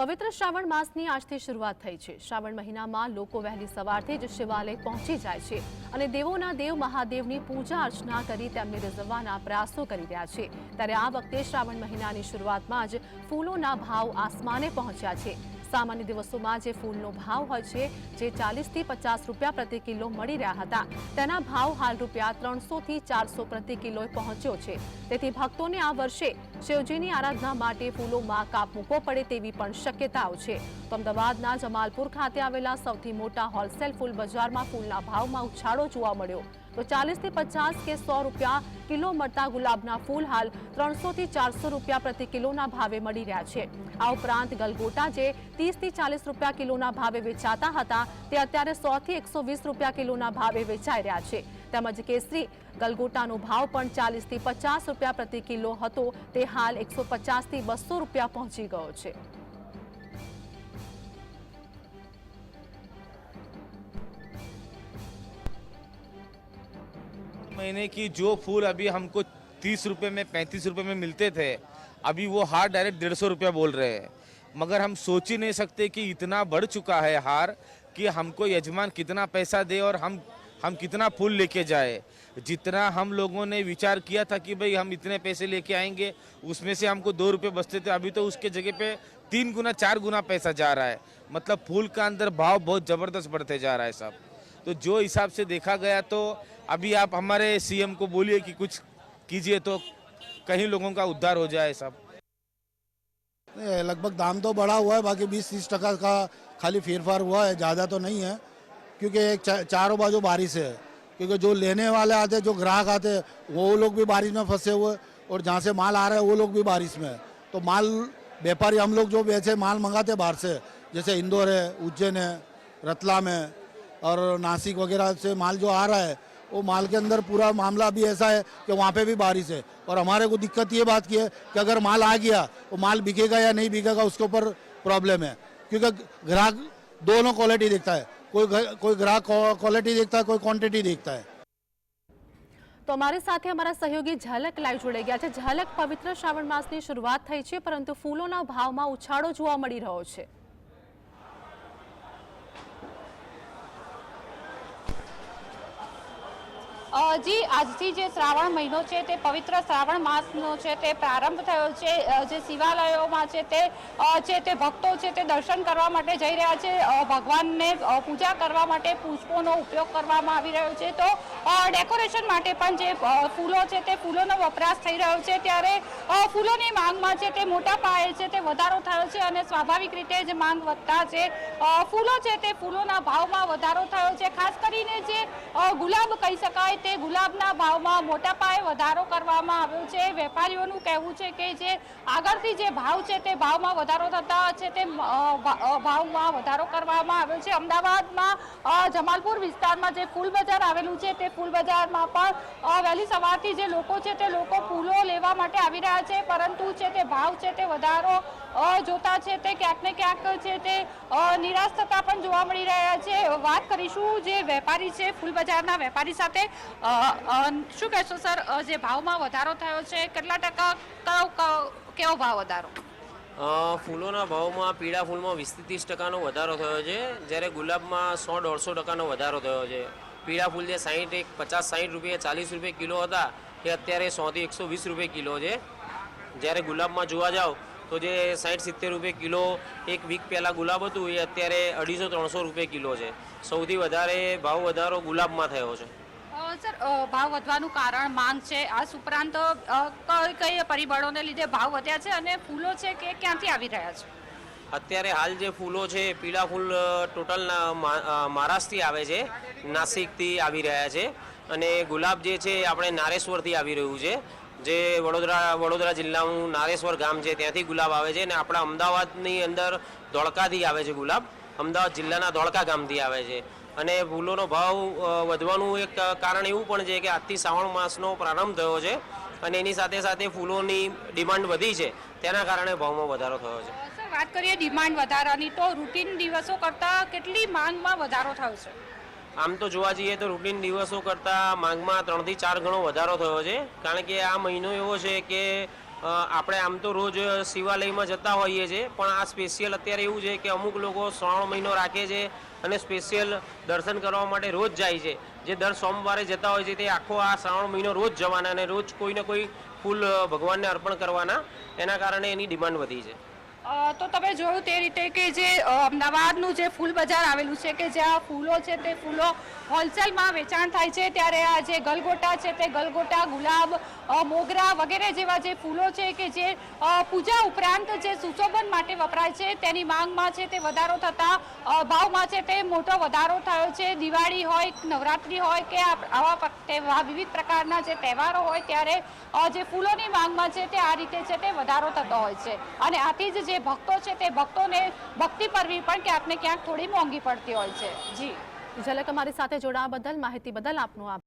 પવિત્ર શ્રાવણ માસની આજથી શરૂઆત થઈ છે. શ્રાવણ મહિનામાં લોકો વહેલી સવારથી જ શિવાલય પહોંચી જાય છે અને દેવોના દેવ મહાદેવની પૂજા અર્ચના કરી તેમને રીઝવવાના પ્રયાસો કરી રહ્યા છે. ત્યારે આ વખતે શ્રાવણ મહિનાની શરૂઆતમાં જ ફૂલોના ભાવ આસમાને પહોંચ્યા છે. સામાન્ય દિવસોમાં જે ફૂલનો ભાવ હોય છે, જે ચાલીસથી પચાસ રૂપિયા પ્રતિ કિલો મળી રહ્યા હતા. તેના ભાવ હાલ રૂપિયા ત્રણસોથી ચારસો પ્રતિ કિલોએ પહોંચ્યો છે. તેથી ભક્તોને આ વર્ષે શિવજીની આરાધના માટે ફૂલોમાં કાપ મૂકવો પડે તેવી પણ શક્યતાઓ છે. તો અમદાવાદના જમાલપુર ખાતે આવેલા સૌથી મોટા હોલસેલ ફૂલ બજારમાં ફૂલના ભાવમાં ઉછાળો જોવા મળ્યો. તો ચાલીસથી પચાસ કે સો રૂપિયા કિલો મળતા ગુલાબના ફૂલ હાલ ત્રણસોથી ચારસો રૂપિયા પ્રતિ કિલોના ભાવે મળી રહ્યા છે. આ ઉપરાંત ગલગોટા જે ત્રીસથી ચાલીસ રૂપિયા કિલોના ભાવે વેચાતા હતા, તે અત્યારે સોથી એકસો વીસ રૂપિયા કિલોના ભાવે વેચાઈ રહ્યા છે. તેમજ કેસરી ગલગોટાનો ભાવ પણ ચાલીસથી પચાસ રૂપિયા પ્રતિ કિલો હતો, તે હાલ એકસો પચાસથી બસો રૂપિયા પહોંચી ગયો છે. महीने की जो फूल अभी हमको तीस रुपये में, पैंतीस रुपये में मिलते थे, अभी वो हार डायरेक्ट डेढ़ सौ रुपया बोल रहे हैं। मगर हम सोच ही नहीं सकते कि इतना बढ़ चुका है हार कि हमको यजमान कितना पैसा दे और हम हम कितना फूल लेके जाए। जितना हम लोगों ने विचार किया था कि भाई हम इतने पैसे लेके आएँगे, उसमें से हमको दो रुपये बचते थे, अभी तो उसके जगह पे तीन गुना, चार गुना पैसा जा रहा है। मतलब फूल का अंदर भाव बहुत ज़बरदस्त बढ़ते जा रहा है साहब तो जो हिसाब से देखा गया तो अभी आप हमारे सीएम को बोलिए कि कुछ कीजिए तो कहीं लोगों का उद्धार हो जाए सब। लगभग दाम तो बढ़ा हुआ है बाकी बीस तीस टका का खाली फेरफार हुआ है ज़्यादा तो नहीं है क्योंकि एक चा, चारों बाजू बारिश है क्योंकि जो लेने वाले आते जो ग्राहक आते वो लोग भी बारिश में फंसे हुए और जहाँ से माल आ रहा है वो लोग भी बारिश में। तो माल व्यापारी हम लोग जो बेचे माल मंगाते बाहर से जैसे इंदौर है उज्जैन है रतलाम है और नासिक वगैरह से माल जो आ रहा है वो माल के अंदर पूरा मामला अभी ऐसा है कि वहाँ पे भी बारिश है और हमारे को दिक्कत ये बात की है कि अगर माल आ गया वो माल बिकेगा या नहीं बिकेगा उसके ऊपर प्रॉब्लम है क्योंकि ग्राहक दोनों क्वालिटी देखता है कोई घ- कोई ग्राहक क्वालिटी देखता है कोई क्वांटिटी देखता है તો અમારી સાથે અમારા સહયોગી ઝલક લાઈવ જોડાઈ ગયા છે ઝલક પવિત્ર શ્રાવણ માસની શરૂઆત થઈ છે પરંતુ ફૂલોના ભાવમાં ઉછાળો જોવા મળી રહ્યો છે જી, આજથી જે શ્રાવણ મહિનો છે તે પવિત્ર શ્રાવણ માસનો છે, તે પ્રારંભ થયો છે. જે શિવાલયોમાં છે તે છે તે ભક્તો છે તે દર્શન કરવા માટે જઈ રહ્યા છે. ભગવાનને પૂજા કરવા માટે પુષ્પોનો ઉપયોગ કરવામાં આવી રહ્યો છે. તો ડેકોરેશન માટે પણ જે ફૂલો છે તે ફૂલોનો વપરાશ થઈ રહ્યો છે. ત્યારે ફૂલોની માંગમાં છે તે મોટા પાયે છે તે વધારો થયો છે અને સ્વાભાવિક રીતે જ માંગ વધતા છે. ફૂલો છે તે ફૂલોના ભાવમાં વધારો થયો છે. ખાસ કરીને જે ગુલાબ કહી શકાય તે ગુલાબના ભાવમાં મોટા પાયે વધારો કરવામાં આવ્યો છે. વેપારીઓનું કહેવું છે કે જે આગળથી જે ભાવ છે તે ભાવમાં વધારો થતા છે તે ભાવમાં વધારો કરવામાં આવ્યો છે. અમદાવાદમાં જમાલપુર વિસ્તારમાં જે ફૂલ બજાર આવેલું છે તે ફૂલ બજારમાં પણ વહેલી સવારથી જે લોકો છે તે લોકો ફૂલો લેવા માટે આવી રહ્યા છે. પરંતુ છે તે ભાવ છે તે વધારો જોતા છે તે ક્યાંક ને ક્યાંક છે તે નિરાશ થતા પણ જોવા મળી રહ્યા છે. વાત કરીશું જે વેપારી છે, ફૂલ બજારના વેપારી સાથે. શું કહેશો, સર? જે ભાવમાં વધારો થયો છે, કેટલા ટકા, કયો કેવો ભાવ વધારો? ફૂલોના ભાવમાં પીળા ફૂલમાં વીસથી ત્રીસ ટકાનો વધારો થયો છે. જ્યારે ગુલાબમાં સો, દોઢસો ટકાનો વધારો થયો છે. પીળા ફૂલ જે સાહીઠ એક, પચાસ સાહીઠ રૂપિયા, ચાલીસ રૂપિયા કિલો હતા, એ અત્યારે સોથી એકસો વીસ રૂપિયા કિલો છે. જ્યારે ગુલાબમાં જોવા જાઓ, તો જે સાઠ સિત્તેર રૂપિયા કિલો એક વીક પહેલાં ગુલાબ હતું, એ અત્યારે અઢીસો, ત્રણસો રૂપિયા કિલો છે. સૌથી વધારે ભાવ વધારો ગુલાબમાં થયો છે. સર ભાવ વધવાનું કારણ માંગ છે. આ ઉપરાંત કઈ કઈ પરિબળોને લીધે ભાવ વધ્યા છે અને ફૂલો છે કે ક્યાંથી આવી રહ્યા છે? અત્યારે હાલ જે ફૂલો છે, પીળા ફૂલ ટોટલ મહારાષ્ટ્રથી આવે છે. નાસિકથી આવી રહ્યા છે. અને ગુલાબ જે છે આપણે નારેશ્વરથી આવી રહ્યું છે. જે વડોદરા વડોદરા જિલ્લાનું નારેશ્વર ગામ છે, ત્યાંથી ગુલાબ આવે છે. અને આપણા અમદાવાદની અંદર ધોળકાથી આવે છે ગુલાબ. અમદાવાદ જિલ્લાના ધોળકા ગામથી આવે છે. અને ફૂલોનો ભાવ વધવાનું એક કારણ એવું પણ છે કે આજથી શ્રાવણ માસનો પ્રારંભ થયો છે અને એની સાથે સાથે ફૂલોની ડિમાન્ડ વધી છે. તેના કારણે ભાવમાં વધારો થયો છે. સર વાત કરીએ ડિમાન્ડ વધારાની તો રૂટીન દિવસો કરતાં કેટલી માંગમાં વધારો થયો છે? આમ તો જોવા જઈએ તો રૂટીન દિવસો કરતાં માંગમાં ત્રણથી ચાર ગણો વધારો થયો છે. કારણ કે આ મહિનો એવો છે કે આપણે આમ તો રોજ શિવાલયમાં જતા હોઈએ છીએ, પણ આ સ્પેશિયલ અત્યારે એવું છે કે અમુક લોકો શ્રાવણ મહિનો રાખે છે અને સ્પેશિયલ દર્શન કરવા માટે રોજ જાય છે. જે દર સોમવારે જતા હોય છે તે આખો આ શ્રાવણ મહિનો રોજ જવાના અને રોજ કોઈને કોઈ ફૂલ ભગવાનને અર્પણ કરવાના, એના કારણે એની ડિમાન્ડ વધી છે. તો તમે જોયું તે રીતે કે જે અમદાવાદનું જે ફૂલ બજાર આવેલું છે કે જ્યાં ફૂલો છે તે ફૂલો હોલસેલમાં વેચાણ થાય છે, ત્યારે આ જે ગલગોટા છે તે ગલગોટા, ગુલાબ મોગરા વગેરે જેવા જે ફૂલો છે કે જે પૂજા ઉપરાંત જે સુશોભન માટે વપરાય છે, તેની માંગમાં છે તે વધારો થતાં ભાવમાં છે તે મોટો વધારો થયો છે. દિવાળી હોય, નવરાત્રિ હોય કે આવા વિવિધ પ્રકારના જે તહેવારો હોય ત્યારે જે ફૂલોની માંગમાં છે તે આ રીતે છે તે વધારો થતો હોય છે. અને આથી જ જે ભક્તો છે તે ભક્તોને ભક્તિ કરવી પણ ક્યાંક ને ક્યાંક થોડી મોંઘી પડતી હોય છે. જી. ઝલક અમારી સાથે જોડાવા બદલ, માહિતી બદલ આપનો આભાર.